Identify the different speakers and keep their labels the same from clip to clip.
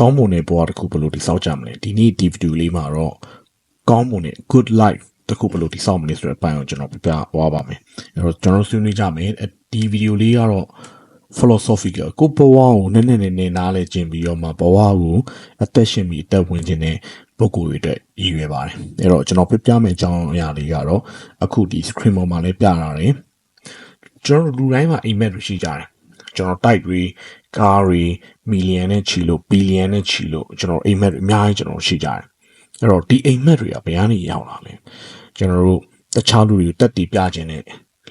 Speaker 1: ကောင်းမွန်တဲ့ဘဝတစ်ခုဘယ်လိုတည်ဆောက်ကြမလဲဒီနေ့ဒီဗီဒီယိုလေးမှာတော့ကောင်းမွန်တဲ့ good life တစ်ခုဘယ်လိုတည်ဆောက်မလဲဆိုတဲ့အပိုင်းကိုကျွန်တော်ပြပြသွားပါမယ်အဲ့တော့ကျွန်တော်ဆွေးနွေးကြမယ်ဒီဗီဒီယိုလေးကတော့ philosophical ကိုဘဝကိုနည်းနည်းနဲ့နေနားလဲကျင်ပြီးတော့မှဘဝကိုအသက်ရှင်ပြီးအသက်ဝင်ခြင်းနဲ့ပုဂ္ဂိုလ်တွေအတွက်ရည်ရွယ်ပါတယ်အဲ့တော့ကျွန်တော်ပြပြမယ့်အကြောင်းအရာလေးကတော့အခုဒီ screen ပေါ်မှာလည်းပြတာတယ်ကျွန်တော်လူတိုင်းမှာအိမ်မက်တွေရှိကြတယ် ကျွန်တော် တိုက်တွေကားတွေမီလီယံနဲ့ချီလို့ဘီလီယံနဲ့ချီလို့ကျွန်တော်အိမ်မက်တွေအများကြီးကျွန်တော်ရှိကြတယ်အဲ့တော့ဒီအိမ်မက်တွေကဘယ်ကနေရောက်လာလဲကျွန်တော်တို့တခြားလူတွေကိုတက်တည်ပြခြင်းနဲ့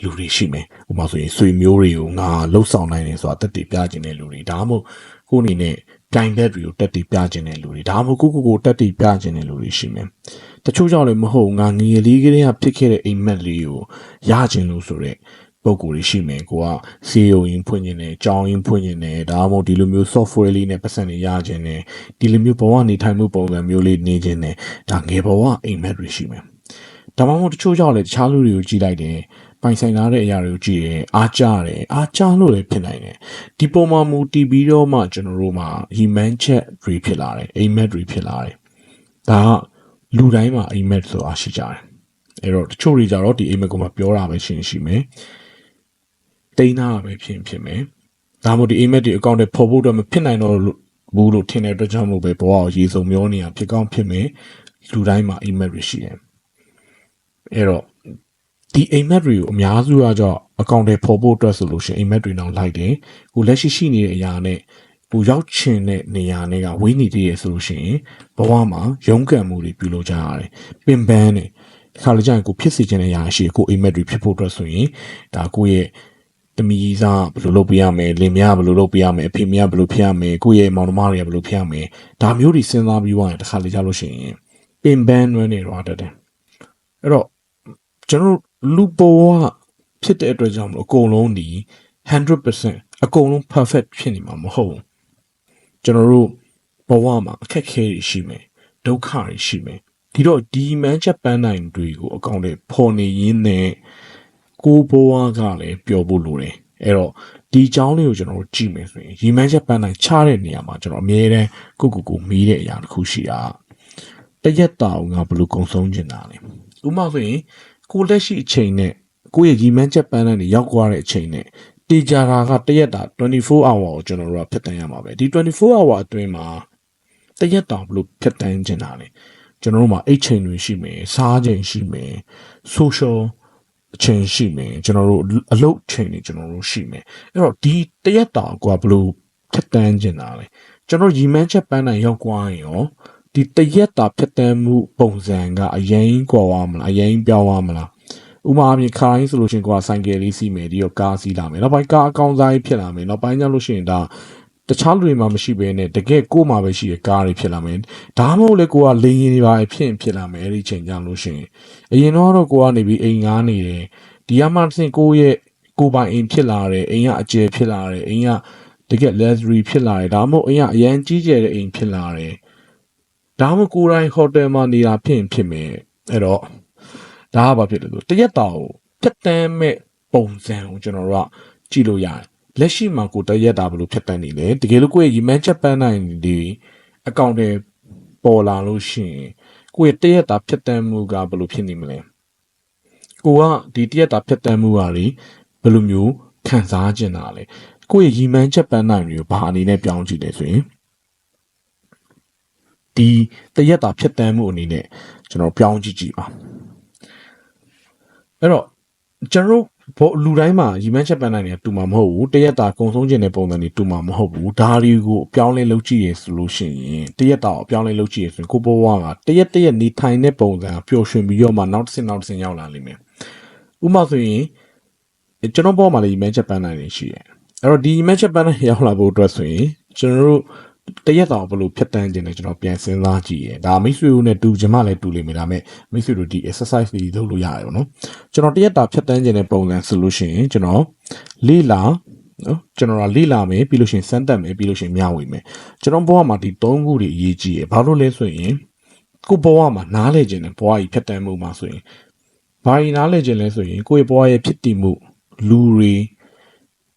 Speaker 1: လူတွေရှိမယ်ဥပမာဆိုရင်ဆွေမျိုးတွေကိုငါလှုပ်ဆောင်နိုင်တယ်ဆိုတာတက်တည်ပြခြင်းတဲ့လူတွေဒါမှမဟုတ်ကိုယ်အနေနဲ့တိုင်ဘက်တွေကိုတက်တည်ပြခြင်းတဲ့လူတွေဒါမှမဟုတ်ကိုကိုကိုတက်တည်ပြခြင်းတဲ့လူတွေရှိမယ်တချို့ကြောင့်လည်းမဟုတ်ငါငရေလေးကလေးကဖြစ်ခဲ့တဲ့အိမ်မက်လေးကိုရခြင်းလို့ဆိုတော့ ပုံကိုယ်တွေရှိမယ်ကိုက CEO ရင်းဖွင့်ခြင်းနဲ့ကြောင်းရင်းဖွင့်ခြင်းနဲ့ဒါမှမဟုတ်ဒီလိုမျိုး software လေးနဲ့ပတ်စံတွေရခြင်းနဲ့ဒီလိုမျိုးဘဝနေထိုင်မှုပုံစံမျိုးလေးနေခြင်းနဲ့ဒါငယ်ဘဝအိမ်မက်တွေရှိမယ်ဒါမှမဟုတ်တချို့ကြောင့်လည်းတခြားလူတွေကိုကြည့်လိုက်တယ်ပိုင်ဆိုင်လာတဲ့အရာတွေကိုကြည့်ရဲအားကြတယ်အားကြလို့လည်းဖြစ်နိုင်တယ်ဒီပုံမှာမူတည်ပြီးတော့မှကျွန်တော်တို့မှာ human chat တွေဖြစ်လာတယ်အိမ်မက်တွေဖြစ်လာတယ်ဒါကလူတိုင်းမှာအိမ်မက်ဆိုတာရှိကြတယ်အဲ့တော့တချို့တွေကြတော့ဒီအိမ်မက်ကိုမှပြောတာပဲရှင်းရှိမယ် တိန်းတာပဲဖြစ်ဖြစ်မယ်ဒါမှမဟုတ်ဒီအိမ်မက်တွေအကောင့်တွေပေါ်ဖို့တော့မဖြစ်နိုင်တော့ဘူးလို့ထင်တဲ့အတွက်ကြောင့်မို့ပဲဘဝကိုရေစုံမျောနေတာဖြစ်ကောင်းဖြစ်မယ်လူတိုင်းမှာအိမ်မက်တွေရှိတယ်အဲ့တော့ဒီအိမ်မက်တွေကိုအများစုကကြောင့်အကောင့်တွေပေါ်ဖို့အတွက်ဆိုလို့ရှိရင်အိမ်မက်တွေတော့လိုက်တယ်ကိုလက်ရှိရှိနေတဲ့အရာနဲ့ကိုရောက်ချင်တဲ့နေရာတွေကဝေးနေသေးရဆိုလို့ရှိရင်ဘဝမှာရုန်းကန်မှုတွေပြုလုပ်ကြရတယ်ပင်ပန်းတယ်ခါလေကျရင်ကိုဖြစ်စေချင်တဲ့အရာရှိကိုအိမ်မက်တွေဖြစ်ဖို့အတွက်ဆိုရင်ဒါကိုယ့်ရဲ့ တမီးစားဘယ်လိုလုပ်ပြရမလဲလင်မယားဘယ်လိုလုပ်ပြရမလဲအဖေမယားဘယ်လိုဖြစ်ရမလဲကိုယ့်ရဲ့မောင်နှမတွေကဘယ်လိုဖြစ်ရမလဲဒါမျိုးတွေစဉ်းစားပြီးွားရင်တစ်ခါလေကြာလို့ရှိရင်ပင်ပန်းနွမ်းနေတော့တတ်တယ်အဲ့တော့ကျွန်တော်လူပေါ်ကဖြစ်တဲ့အတွက်ကြောင့်မလို့အကုန်လုံးဒီ100%အကုန်လုံး perfect ဖြစ်နေမှာမဟုတ်ဘူးကျွန်တော်တို့ဘဝမှာအခက်အခဲတွေရှိမယ်ဒုက္ခတွေရှိမယ်ဒီတော့ဒီမန်ချက်ပန်းနိုင်တွေကိုအကောင့်တွေပေါ်နေရင်းနဲ့ ကိုဘဝကလည်းပျော်ဖို့လိုတယ်အဲ့တော့ဒီအကြောင်းလေးကိုကျွန်တော်တို့ကြည့်မယ်ဆိုရင်ရီမန်းချက်ပန်းနိုင်ချတဲ့နေရာမှာကျွန်တော်အမြဲတမ်းကိုကိုကိုမီးတဲ့အရာတစ်ခုရှိတာတရက်တာကဘယ်လိုကုံဆုံးကျင်တာလဲဥပမာဆိုရင်ကိုလက်ရှိအချိန်နဲ့ကိုရဲ့ရီမန်းချက်ပန်းနိုင်တွေရောက်သွားတဲ့အချိန်နဲ့တေချာတာကတရက်တာ24 hour ကိုကျွန်တော်တို့ကဖြတ်တန်းရမှာပဲဒီ24 hour အတွင်းမှာတရက်တာဘယ်လိုဖြတ်တန်းကျင်တာလဲကျွန်တော်တို့မှာအိတ်ချိန်တွေရှိမယ်စားချိန်ရှိမယ် social အချိန်ရှိမယ်ကျွန်တော်တို့အလုပ်ချိန်တွေကျွန်တော်တို့ရှိမယ်အဲ့တော့ဒီတရက်တာကဘလို့ဖြတ်တန်းကျင်တာလဲကျွန်တော်ရီမန်းချက်ပန်းနိုင်ရောက်သွားရင်ရောဒီတရက်တာဖြတ်တန်းမှုပုံစံကအရင်ကွာသွားမလားအရင်ပြောင်းသွားမလားဥမာအပြင်ခိုင်းဆိုလို့ရှိရင်ကိုကဆိုင်ကယ်လေးစီးမယ်ဒီတော့ကားစီးလာမယ်နောက်ပိုင်းကားအကောင်စားကြီးဖြစ်လာမယ်နောက်ပိုင်းကျလို့ရှိရင်ဒါ တခြားလူတွေမှာမရှိဘဲနဲ့တကယ်ကို့မှာပဲရှိတဲ့ကားတွေဖြစ်လာမယ်ဒါမှမဟုတ်လေကိုကလေရင်တွေပါဖြစ်ဖြစ်လာမယ်အဲ့ဒီချိန်ကြလို့ရှိရင်အရင်တော့ကိုကနေပြီးအိမ်ငားနေတယ်ဒီကမှစဉ်ကိုရဲ့ကိုပိုင်အိမ်ဖြစ်လာတယ်အိမ်ကအကျယ်ဖြစ်လာတယ်အိမ်ကတကယ် luxury ဖြစ်လာတယ်ဒါမှမဟုတ်အိမ်ကအရန်ကြီးကျယ်တဲ့အိမ်ဖြစ်လာတယ်ဒါမှမဟုတ်ကိုယ်တိုင်ဟိုတယ်မှာနေတာဖြစ်ဖြစ်မယ်အဲ့တော့ဒါကဘာဖြစ်လဲဆိုတရက်တောင်ဖြတ်တန်းမဲ့ပုံစံကိုကျွန်တော်တို့ကကြည့်လို့ရတယ် လက်ရှိမှာကိုတရက်တာဘလို့ဖြတ်တန်းနေလဲတကယ်လို့ကိုယ့်ရဲ့ရီမန်းချက်ပန်းနိုင်ဒီအကောင့်တွေပေါ်လာလို့ရှိရင်ကိုယ့်ရဲ့တရက်တာဖြတ်တန်းမှုကဘလို့ဖြစ်နေမလဲကိုကဒီတရက်တာဖြတ်တန်းမှုကလေဘယ်လိုမျိုးခံစားကျင်တာလဲကိုယ့်ရဲ့ရီမန်းချက်ပန်းနိုင်တွေကိုဘာအနေနဲ့ပြောင်းကြည့်လဲဆိုရင်ဒီတရက်တာဖြတ်တန်းမှုအနေနဲ့ကျွန်တော်ပြောင်းကြည့်ကြည့်ပါအဲ့တော့ကျွန်တော် ဘောလူတိုင်းမှာရီမန်းချက်ပန်းနိုင်နေတာတူမှာမဟုတ်ဘူးတရက်တာကုံဆုံးခြင်းတဲ့ပုံစံတွေတူမှာမဟုတ်ဘူးဒါတွေကိုအပြောင်းလဲလုပ်ကြည့်ရဆိုလို့ရှိရင်တရက်တာကိုအပြောင်းလဲလုပ်ကြည့်ရဆိုရင်ကိုဘောဝါကတရက်တရက်နေထိုင်တဲ့ပုံစံပျော်ရွှင်ပြီးတော့မှနောက်တစ်ဆင့်နောက်တစ်ဆင့်ရောက်လာလိမ့်မယ်ဥပမာဆိုရင်ကျွန်တော်ဘောမှာလည်းရီမန်းချက်ပန်းနိုင်နေရှိတယ်အဲ့တော့ဒီရီမန်းချက်ပန်းနိုင်ရောက်လာဖို့အတွက်ဆိုရင်ကျွန်တော်တို့ တရက်တောင်ဘလို့ဖြတ်တန်းခြင်းနဲ့ကျွန်တော်ပြန်စဉ်းစားကြည့်ရဒါမိတ်ဆွေတို့နဲ့တူကြမှလည်းတူလိမ့်မယ်ဒါပေမဲ့မိတ်ဆွေတို့ဒီ exercise တွေလုပ်လို့ရတယ်ပေါ့နော်ကျွန်တော်တရက်တာဖြတ်တန်းခြင်းနဲ့ပုံစံဆိုလို့ရှိရင်ကျွန်တော်လေးလာနော်ကျွန်တော်လေးလာမယ်ပြီးလို့ရှိရင်စမ်းတက်မယ်ပြီးလို့ရှိရင်မျှဝေမယ်ကျွန်တော်ဘဝမှာဒီ၃ခုတွေအရေးကြီးရဘာလို့လဲဆိုရင်ကိုဘဝမှာနားလဲခြင်းနဲ့ဘဝကြီးဖြတ်တန်းမှုမှာဆိုရင်ဘာကြီးနားလဲခြင်းလဲဆိုရင်ကိုယ့်ရဲ့ဘဝရဲ့ဖြစ်တည်မှုလူတွေ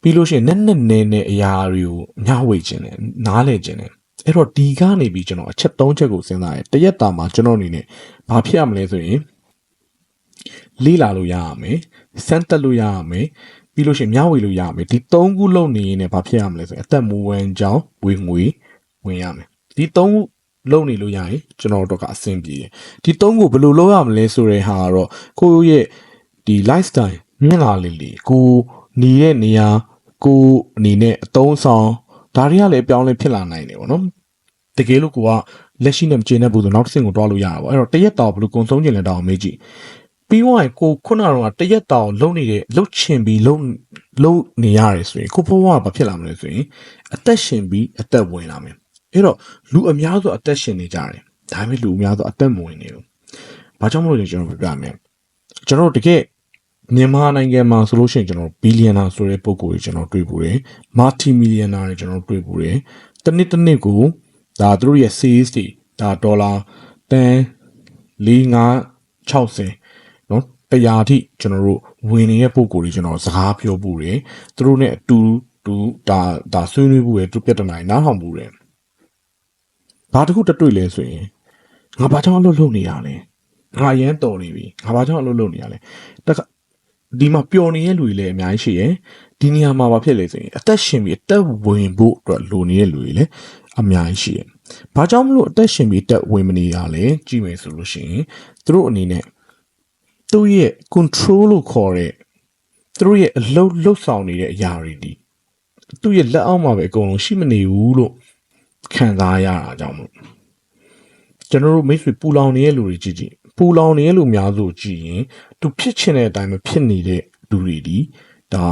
Speaker 1: ပြီးလို့ရှိရင်နက်နက်နဲနဲအရာတွေကိုမျှဝေခြင်းနဲ့နားလဲခြင်းနဲ့အဲ့တော့ဒီကနေပြီးကျွန်တော်အချက်၃ချက်ကိုစဉ်းစားရဲတရက်တာမှာကျွန်တော်အနေနဲ့ဘာဖြစ်ရမလဲဆိုရင်လေးလာလို့ရရမယ်စမ်းတက်လို့ရရမယ်ပြီးလို့ရှိရင်မျှဝေလို့ရရမယ်ဒီ၃ခုလုံးနေရင်လည်းဘာဖြစ်ရမလဲဆိုရင်အသက်မူဝမ်းကြောင်းဝင်ငွေဝင်ရမယ်ဒီ၃ခုလုံးနေလို့ရရင်ကျွန်တော်တို့ကအဆင်ပြေတယ်ဒီ၃ခုဘယ်လိုလုပ်ရမလဲဆိုတဲ့ဟာကတော့ကိုယ့်ရဲ့ဒီ lifestyle မြင်လာလေးလေးကိုနေတဲ့နေရာ ကိုအနေနဲ့အသုံးဆောင်ဒါတွေကလည်းအပြောင်းလဲဖြစ်လာနိုင်တယ်ပေါ့နော်တကယ်လို့ကိုကလက်ရှိနဲ့မကျေနပ်ဘူးဆိုနောက်တစ်ဆင့်ကိုတွားလို့ရတာပေါ့အဲ့တော့တရက်တောင်ဘယ်လိုကုံဆုံးကျင်လဲတောင်မေးကြည့်ပြီးတော့ကိုခုနကတော့တရက်တောင်လုံနေတဲ့လှုပ်ချင်ပြီးလုံလုံနေရတယ်ဆိုရင်ကိုဘဝကဘာဖြစ်လာမလဲဆိုရင်အသက်ရှင်ပြီးအသက်ဝင်လာမယ်အဲ့တော့လူအများစုအသက်ရှင်နေကြတယ်ဒါပေမဲ့လူအများစုအသက်မဝင်နေဘူးဘာကြောင့်မလို့လဲကျွန်တော်ပြပြမယ်ကျွန်တော်တို့တကယ် မြန်မာနိုင်ငံမှာဆိုလို့ရှိရင်ကျွန်တော်ဘီလီယံနာဆိုတဲ့ပုံကိုကျွန်တော်တွေ့ပူတယ်။မာတီမီလီယံနာတွေကျွန်တော်တွေ့ပူတယ်။တစ်နှစ်တစ်နှစ်ကိုဒါသူတို့ရဲ့ sales တွေဒါဒေါ်လာတန်4560နော်တရားအထိကျွန်တော်တို့ဝင်နေတဲ့ပုံကိုတွေကျွန်တော်စကားပြောပူတယ်။သူတို့ ਨੇ အတူတူဒါဒါဆွေးနွေးပူတယ်သူပြတ်တနိုင်နားထောင်ပူတယ်။ဘာတစ်ခုတတွေ့လဲဆိုရင်ငါဘာကြောင့်အလုပ်လုပ်နေရလဲ။ငါအရန်တော်နေပြီ။ငါဘာကြောင့်အလုပ်လုပ်နေရလဲ။တခါ ဒီမှာပျော်နေတဲ့လူတွေလည်းအများကြီးရှိရယ်ဒီနေရာမှာဘာဖြစ်လဲဆိုရင်အသက်ရှင်ပြီးအသက်ဝင်ဖို့အတွက်လိုနေတဲ့လူတွေလည်းအများကြီးရှိရယ်ဘာကြောင့်မလို့အသက်ရှင်ပြီးအသက်ဝင်မနေရလဲကြည့်မယ်ဆိုလို့ရှိရင်သူတို့အနေနဲ့သူ့ရဲ့ control လို့ခေါ်တဲ့သူတို့ရဲ့အလုပ်လှုပ်ဆောင်နေတဲ့အရာတွေဒီသူ့ရဲ့လက်အောက်မှာပဲအကုန်လုံးရှိမနေဘူးလို့ခံစားရတာကြောင့်မို့ကျွန်တော်တို့မိတ်ဆွေပူလောင်နေတဲ့လူတွေကြည့်ကြည့်ပူလောင်နေတဲ့လူများစုကြည့်ရင် သူဖြစ်ချင်တဲ့အတိုင်းမဖြစ်နေတဲ့လူတွေဒီဒါ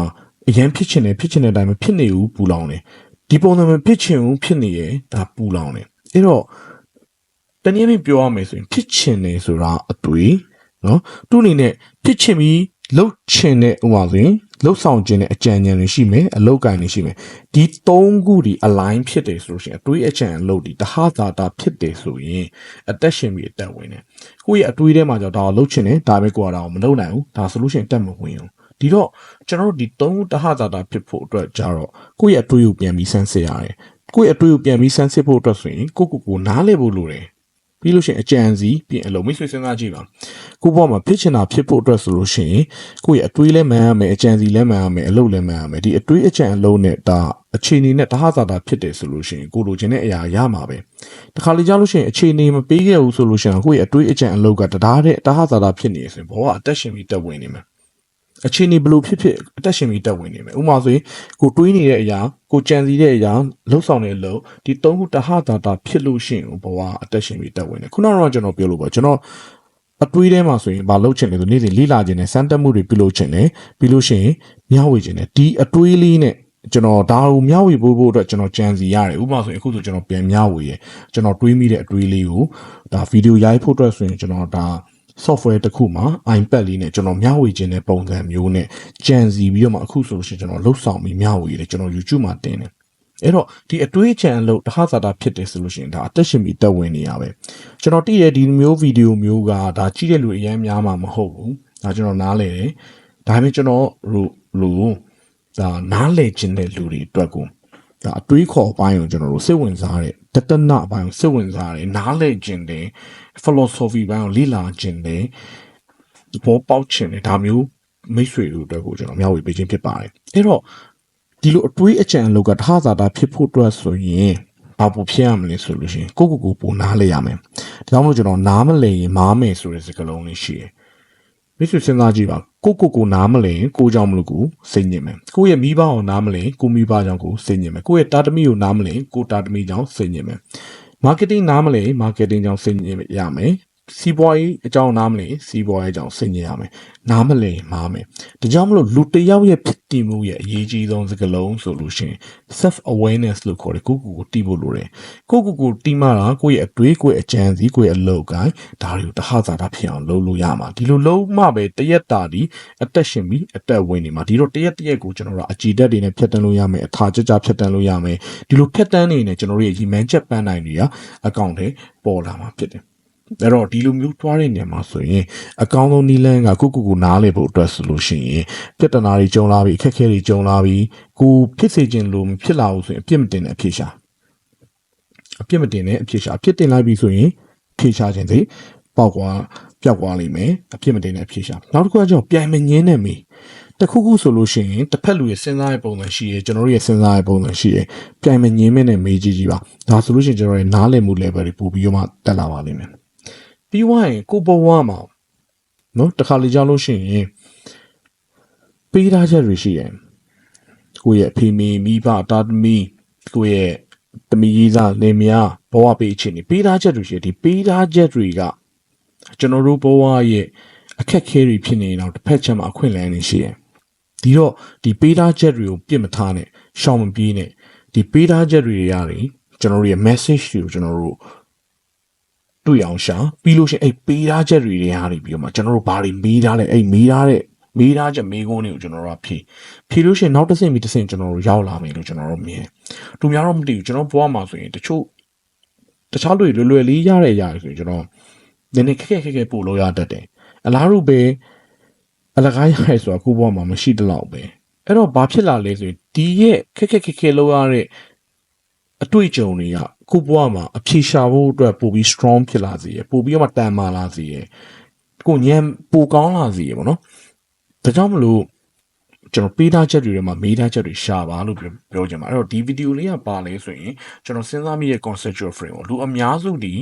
Speaker 1: အရင်ဖြစ်ချင်တယ်ဖြစ်ချင်တဲ့အတိုင်းမဖြစ်နေဘူးပူလောင်တယ်ဒီပုံစံမဖြစ်ချင်ဘူးဖြစ်နေရဲ့ဒါပူလောင်တယ်အဲ့တော့တနည်းနည်းပြောရမယ်ဆိုရင်ဖြစ်ချင်တယ်ဆိုတာအတွေ့နော်သူ့အနေနဲ့ဖြစ်ချင်ပြီးလှုပ်ချင်တဲ့ဥပမာဆိုရင် လှုပ်ဆောင်ခြင်းနဲ့အကြံဉာဏ်တွေရှိမယ်အလောက်ကန်တွေရှိမယ်ဒီသုံးခုဒီ align ဖြစ်တယ်ဆိုလို့ရှိရင်အတွေးအကြံအလုပ်ဒီတဟသာတာဖြစ်တယ်ဆိုရင်အသက်ရှင်ပြီးအသက်ဝင်တယ်ကိုယ့်ရဲ့အတွေးထဲမှာကြောင့်ဒါကိုလှုပ်ချင်တယ်ဒါပဲကိုယ်ကတော့မလုပ်နိုင်ဘူးဒါဆိုလို့ရှိရင်တက်မဝင်ဘူးဒီတော့ကျွန်တော်တို့ဒီသုံးခုတဟသာတာဖြစ်ဖို့အတွက်ကြတော့ကိုယ့်ရဲ့အတွေးကိုပြန်ပြီးစမ်းစစ်ရတယ်ကိုယ့်ရဲ့အတွေးကိုပြန်ပြီးစမ်းစစ်ဖို့အတွက်ဆိုရင်ကိုယ့်ကိုယ်ကိုနားလည်ဖို့လိုတယ် ပြီးလို့ရှိရင်အကြံစီပြင်အလုံးမိတ်ဆွေစဉ်းစားကြည့်ပါကိုဘောမှာဖြစ်ချင်တာဖြစ်ဖို့အတွက်ဆိုလို့ရှိရင်ကိုယ့်ရဲ့အတွေးလဲမှန်ရမယ်အကြံစီလဲမှန်ရမယ်အလုပ်လဲမှန်ရမယ်ဒီအတွေးအကြံအလုံးနဲ့ဒါအခြေအနေနဲ့တဟသာတာဖြစ်တယ်ဆိုလို့ရှိရင်ကိုလိုချင်တဲ့အရာရမှာပဲတခါလေကြားလို့ရှိရင်အခြေအနေမပေးခဲ့ဘူးဆိုလို့ရှိရင်ကိုယ့်ရဲ့အတွေးအကြံအလုံးကတရားတဲ့တဟသာတာဖြစ်နေဆိုရင်ဘောကအသက်ရှင်ပြီးတက်ဝင်နေမှာ အခြေအနေဘလို့ဖြစ်ဖြစ်အသက်ရှင်ပြီးတက်ဝင်နေမယ်ဥပမာဆိုရင်ကိုတွေးနေတဲ့အရာကိုကြံစီတဲ့အရာလှုပ်ဆောင်တဲ့အလုပ်ဒီသုံးခုတဟတာတာဖြစ်လို့ရှိရင်ဘဝအသက်ရှင်ပြီးတက်ဝင်တယ်ခုနကတော့ကျွန်တော်ပြောလို့ပါကျွန်တော်အတွေးထဲမှာဆိုရင်မလှုပ်ချင်တယ်ဆိုနေ့စဉ်လေးလာခြင်းနဲ့စမ်းတက်မှုတွေပြုလုပ်ခြင်းနဲ့ပြီးလို့ရှိရင်မျှဝေခြင်းနဲ့ဒီအတွေးလေးနဲ့ကျွန်တော်ဒါကိုမျှဝေဖို့ဖို့အတွက်ကျွန်တော်ကြံစီရတယ်ဥပမာဆိုရင်အခုဆိုကျွန်တော်ပြန်မျှဝေရကျွန်တော်တွေးမိတဲ့အတွေးလေးကိုဒါဗီဒီယိုရိုက်ဖို့အတွက်ဆိုရင်ကျွန်တော်ဒါ software တစ်ခုမှာ iPad လေးနဲ့ကျွန်တော်မျှဝေခြင်းတဲ့ပုံစံမျိုးနဲ့ကြံစီပြီးတော့မှအခုဆိုလို့ရှိရင်ကျွန်တော်လှုပ်ဆောင်ပြီးမျှဝေတယ်ကျွန်တော် YouTube မှာတင်တယ်အဲ့တော့ဒီအတွေးချံအလုပ်တဟဇာတာဖြစ်တယ်ဆိုလို့ရှိရင်ဒါအသက်ရှင်ပြီးတက်ဝင်နေရပဲကျွန်တော်တည်တဲ့ဒီမျိုးဗီဒီယိုမျိုးကဒါကြည့်တဲ့လူအများများမှာမဟုတ်ဘူးဒါကျွန်တော်နားလဲတယ်ဒါပေမဲ့ကျွန်တော်လူဒါနားလဲခြင်းတဲ့လူတွေအတွက်ကိုဒါအတွေးခေါ်ပိုင်းကိုကျွန်တော်တို့စိတ်ဝင်စားတဲ့ တတနပိုင်းကိုစိတ်ဝင်စားတယ်နားလဲခြင်းတဲ့ philosophy ဘိုင်းကိုလေ့လာခြင်းနဲ့ဘောပေါက်ခြင်းနဲ့ဒါမျိုးမိတ်ဆွေတို့အတွက်ကိုကျွန်တော်မျှဝေပေးခြင်းဖြစ်ပါတယ်အဲ့တော့ဒီလိုအတွေးအကြံအလုပ်ကတဟဇာတာဖြစ်ဖို့အတွက်ဆိုရင်ဘာပူဖြစ်ရမလဲဆိုလို့ရှိရင်ကိုကိုကိုပုံနားလဲရမယ်ဒါကြောင့်မို့ကျွန်တော်နားမလဲရင်မားမယ်ဆိုတဲ့စကားလုံးလေးရှိတယ် မိတ်ဆွေစဉ်းစားကြည့်ပါကိုကိုကိုနားမလဲကိုကြောင့်မလို့ကိုစိတ်ညစ်မယ်ကိုရဲ့မိဘကိုနားမလဲကိုမိဘကြောင့်ကိုစိတ်ညစ်မယ်ကိုရဲ့တာသမီကိုနားမလဲကိုတာသမီကြောင့်စိတ်ညစ်မယ် marketing နားမလဲ marketing ကြောင့်စိတ်ညစ်ရမယ် စီးပွားရေးအကြောင်းနားမလဲစီးပွားရေးအကြောင်းစိတ်ညစ်ရမယ်နားမလဲမားမယ်ဒါကြောင့်မလို့လူတစ်ယောက်ရဲ့ဖြစ်တည်မှုရဲ့အရေးကြီးဆုံးစကားလုံးဆိုလို့ရှိရင် self awareness လို့ခေါ်တယ်ကိုကိုကိုတီးဖို့လိုတယ်ကိုကိုကိုတီးမှတာကိုယ့်ရဲ့အတွေးကိုယ့်ရဲ့အကြံစီကိုယ့်ရဲ့အလုပ်ကိုင်းဒါတွေကိုတဟဇာတာဖြစ်အောင်လုပ်လို့ရမှာဒီလိုလုပ်မှပဲတရက်တာဒီအသက်ရှင်ပြီးအသက်ဝင်နေမှာဒီတော့တရက်တရက်ကိုကျွန်တော်တို့အကြည်တက်တွေနဲ့ဖြတ်တန်းလို့ရမယ်အထာကြကြဖြတ်တန်းလို့ရမယ်ဒီလိုဖြတ်တန်းနေနေကျွန်တော်တို့ရဲ့ရီမန်ချက်ပန်းနိုင်တွေကအကောင့်ထဲပေါ်လာမှာဖြစ်တယ် အဲ့တော့ဒီလိုမျိုးတွားတဲ့နေရာမှာဆိုရင်အကောင်းဆုံးနီလန်းကကိုကိုကိုနားလေဖို့အတွက်ဆိုလို့ရှိရင်ပြဿနာတွေကြုံလာပြီးအခက်အခဲတွေကြုံလာပြီးကိုဖြစ်စေခြင်းလို့မဖြစ်လာဘူးဆိုရင်အပြစ်မတင်တဲ့အဖြစ်ရှာအပြစ်မတင်တဲ့အဖြစ်ရှာအဖြစ်တင်လိုက်ပြီဆိုရင်ဖြေရှာခြင်းစိပေါက်ကွာပျောက်သွားလိမ့်မယ်အဖြစ်မတင်တဲ့အဖြစ်ရှာနောက်တစ်ခုကကျတော့ပြိုင်မငင်းနဲ့မေးတခုခုဆိုလို့ရှိရင်တစ်ဖက်လူရဲ့စဉ်းစားရဲ့ပုံစံရှိရဲကျွန်တော်တို့ရဲ့စဉ်းစားရဲ့ပုံစံရှိရဲပြိုင်မငင်းမဲ့နဲ့မေးကြည့်ကြည့်ပါဒါဆိုလို့ရှိရင်ကျွန်တော်ရဲ့နားလည်မှု level တွေပို့ပြီးတော့မှတက်လာပါလိမ့်မယ် ပြီးွားရင်ကိုဘဝမှာနော်တခါလေကြောက်လို့ရှိရင်ပေးထားချက်တွေရှိတယ်ကိုယ့်ရဲ့အဖေမေမိဘတာသမီကိုယ့်ရဲ့တမီးကြီးစားလင်မယားဘဝပေးခြင်းတွေပေးထားချက်တွေရှိတယ်ဒီပေးထားချက်တွေကကျွန်တော်တို့ဘဝရဲ့အခက်ခဲတွေဖြစ်နေတော့တစ်ဖက်ချက်မှာအခွင့်အလမ်းတွေရှိတယ်ဒီတော့ဒီပေးထားချက်တွေကိုပြစ်မထားနဲ့ရှောင်မပြေးနဲ့ဒီပေးထားချက်တွေရတယ်ကျွန်တော်တို့ရဲ့ message တွေကိုကျွန်တော်တို့ တွေ့အောင်ရှာပြီးလို့ရှိရင်အဲ့ပေးထားချက်တွေတွေဟာနေပြီးတော့မှကျွန်တော်တို့ဘာတွေမေးထားလဲအဲ့မေးထားတဲ့မေးထားချက်မေးခွန်းတွေကိုကျွန်တော်တို့ကဖြေဖြေလို့ရှိရင်နောက်တစ်ဆင့်ပြီးတစ်ဆင့်ကျွန်တော်တို့ရောက်လာမယ်လို့ကျွန်တော်တို့မြင်သူများတော့မသိဘူးကျွန်တော်ဘဝမှာဆိုရင်တချို့တခြားလူတွေလွယ်လွယ်လေးရတဲ့အရာတွေဆိုရင်ကျွန်တော်နည်းနည်းခက်ခက်ခက်ခက်ပို့လို့ရတတ်တယ်အလားတူပဲအလကားရရဲဆိုတာကိုဘဝမှာမရှိတလောက်ပဲအဲ့တော့ဘာဖြစ်လာလဲဆိုရင်ဒီရဲ့ခက်ခက်ခက်ခက်လောက်ရတဲ့အတွေ့အကြုံတွေက ခုဘဝမှာအဖြေရှာဖို့အတွက်ပိုပြီး strong ဖြစ်လာစေရပိုပြီးတော့မှတန်မာလာစေရကိုညံပိုကောင်းလာစေရပေါ့နော်ဒါကြောင့်မလို့ကျွန်တော်ပေးထားချက်တွေထဲမှာမေးထားချက်တွေရှာပါလို့ပြောပြောချင်ပါအဲ့တော့ဒီဗီဒီယိုလေးကပါလဲဆိုရင်ကျွန်တော်စဉ်းစားမိရဲ့ conceptual frame ကိုလူအများစုဒီ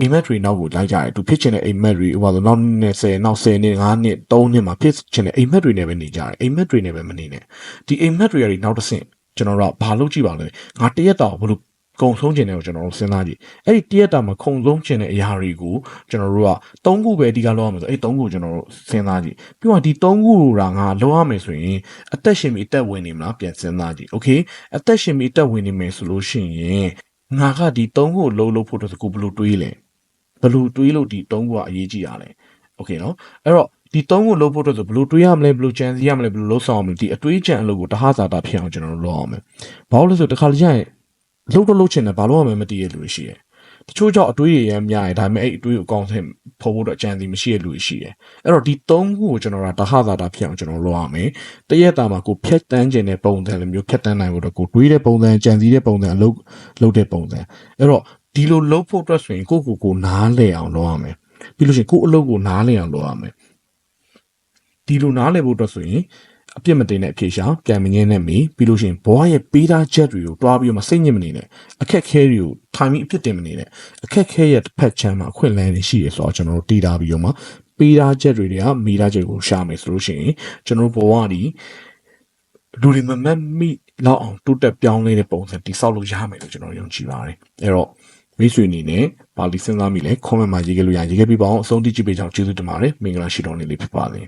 Speaker 1: အိမ်မက်တွေနောက်ကိုလိုက်ကြတယ်သူဖြစ်ချင်တဲ့အိမ်မက်တွေဟိုပါဆိုနောက်20နောက်10နှစ်9နှစ်3နှစ်မှာဖြစ်ချင်တဲ့အိမ်မက်တွေနဲ့ပဲနေကြတယ်အိမ်မက်တွေနဲ့ပဲမနေနဲ့ဒီအိမ်မက်တွေကနေနောက်တစ်ဆင့်ကျွန်တော်တို့ကဘာလုပ်ကြည့်ပါလဲငါတရက်တော့ဘလို့ ကုံဆုံးခြင်းတွေကိုကျွန်တော်တို့စဉ်းစားကြည့်အဲ့ဒီတရက်တာမှာခုံဆုံးခြင်းတဲ့အရာတွေကိုကျွန်တော်တို့က၃ခုပဲအဓိကလောက်ရမယ်ဆိုအဲ့၃ခုကျွန်တော်တို့စဉ်းစားကြည့်ပြီးတော့ဒီ၃ခုကငါလောက်ရမယ်ဆိုရင်အသက်ရှင်ပြီးအသက်ဝင်နေမလားပြန်စဉ်းစားကြည့်โอเคအသက်ရှင်ပြီးအသက်ဝင်နေမယ်ဆိုလို့ရှိရင်ငါကဒီ၃ခုလုံးလို့ဖို့တော့ကိုဘလို့တွေးလဲဘလို့တွေးလို့ဒီ၃ခုကအရေးကြီးတာလဲโอเคနော်အဲ့တော့ဒီသုံးခုလုပ်ဖို့အတွက်ဆိုဘယ်လိုတွေးရမလဲဘယ်လိုကြံစည်ရမလဲဘယ်လိုလုပ်ဆောင်ရမလဲဒီအတွေးကြံအလုပ်ကိုတဟဇာတာဖြစ်အောင်ကျွန်တော်တို့လုပ်အောင်မယ်ဘာလို့လဲဆိုတခါလေကျရင် လှုပ်တော့လှုပ်ချင်တယ်ဘာလို့ရမလဲမတည်ရလူတွေရှိတယ်တချို့ကြောင့်အတွေးတွေရမ်းများတယ်ဒါပေမဲ့အဲ့အတွေးကိုအကောင်းဆုံးဖော်ဖို့တော့အကြံစီမရှိတဲ့လူတွေရှိတယ်အဲ့တော့ဒီသုံးခုကိုကျွန်တော်ကတဟဇာတာဖြစ်အောင်ကျွန်တော်လုပ်ရမယ်တရက်တာမှာကိုဖြတ်တန်းခြင်းတဲ့ပုံစံလိုမျိုးဖြတ်တန်းနိုင်ဖို့တော့ကိုတွေးတဲ့ပုံစံကြံစည်တဲ့ပုံစံအလုပ်လုပ်တဲ့ပုံစံအဲ့တော့ဒီလိုလုပ်ဖို့အတွက်ဆိုရင်ကိုကိုကိုနားလည်အောင်လုပ်ရမယ်ပြီးလို့ရှိရင်ကိုအလုပ်ကိုနားလည်အောင်လုပ်ရမယ်ဒီလိုနားလည်ဖို့အတွက်ဆိုရင် အပြစ်မတင်တဲ့အဖြေရှာပြန်မငင်းနဲ့မေးပြီးလို့ရှိရင်ဘွားရဲ့ပေးထားချက်တွေကိုတွားပြီးတော့မစိတ်ညစ်မနေနဲ့အခက်ခဲတွေကိုထိုင်ပြီးအပြစ်တင်မနေနဲ့အခက်ခဲရဲ့တစ်ဖက်ချမ်းမှာအခွင့်အလမ်းတွေရှိရဆိုတော့ကျွန်တော်တို့တည်ထားပြီးတော့မှပေးထားချက်တွေတွေကမိထားချက်ကိုရှာမယ်ဆိုလို့ရှိရင်ကျွန်တော်တို့ဘဝဒီလူတွေမမတ်မိလောက်အောင်တိုးတက်ပြောင်းလဲတဲ့ပုံစံတိဆောက်လို့ရမယ်လို့ကျွန်တော်ယုံကြည်ပါတယ်အဲ့တော့မိတ်ဆွေအနေနဲ့ပါလီစဉ်းစားမိလဲ comment မှာရေးခဲ့လို့ရရေးခဲ့ပြီးပါအောင်အဆုံးထိကြည့်ပေးကြအောင်ကျေးဇူးတင်ပါတယ်မင်္ဂလာရှိတော်နေလေးဖြစ်ပါစေ